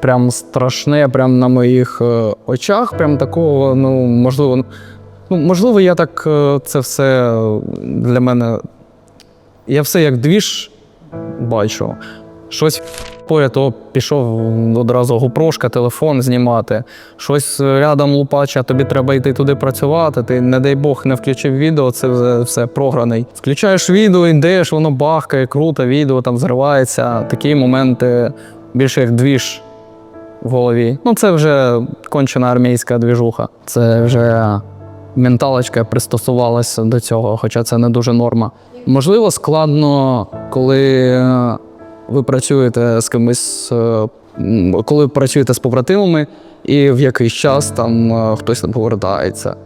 прям страшне, прям на моїх е, очах. Прям такого, ну, можливо, ну, можливо, я так е, це все для мене. Я все як двіж бачу. Щось поряд, то пішов одразу гупрошка, телефон знімати. Щось рядом лупача, тобі треба йти туди працювати. Ти, не дай Бог, не включив відео, це все, все програний. Включаєш відео, йдеш, воно бахкає, круто, відео там зривається. Такі моменти більше як двіж в голові. Ну, це вже кончена армійська двіжуха. Це вже менталочка пристосувалася до цього, хоча це не дуже норма. Можливо, складно, коли е, ви працюєте з кимось, е, коли працюєте з побратимами, і в якийсь час там е, хтось не повертається.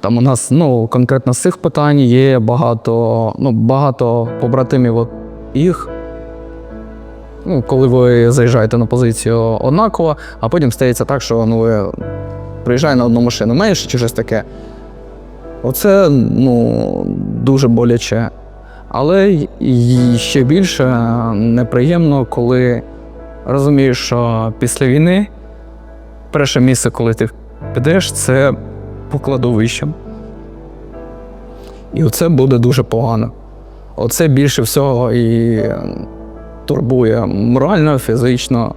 Там у нас ну, конкретно з цих питань є багато, ну, багато побратимів їх. Ну, коли ви заїжджаєте на позицію однаково, а потім стається так, що ну, ви приїжджає на одну машину менше чи щось таке. Оце ну, дуже боляче. Але ще більше неприємно, коли розумієш, що після війни перше місце, коли ти підеш, це по кладовищам. І оце буде дуже погано. Оце більше всього і турбує морально, фізично.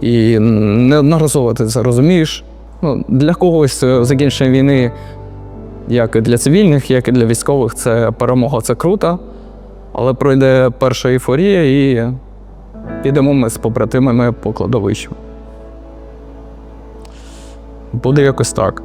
І неодноразово ти це розумієш. Ну, для когось е, закінчення війни, як і для цивільних, як і для військових, це перемога, це круто. Але пройде перша ейфорія і підемо ми з побратимами по кладовищу. Буде якось так.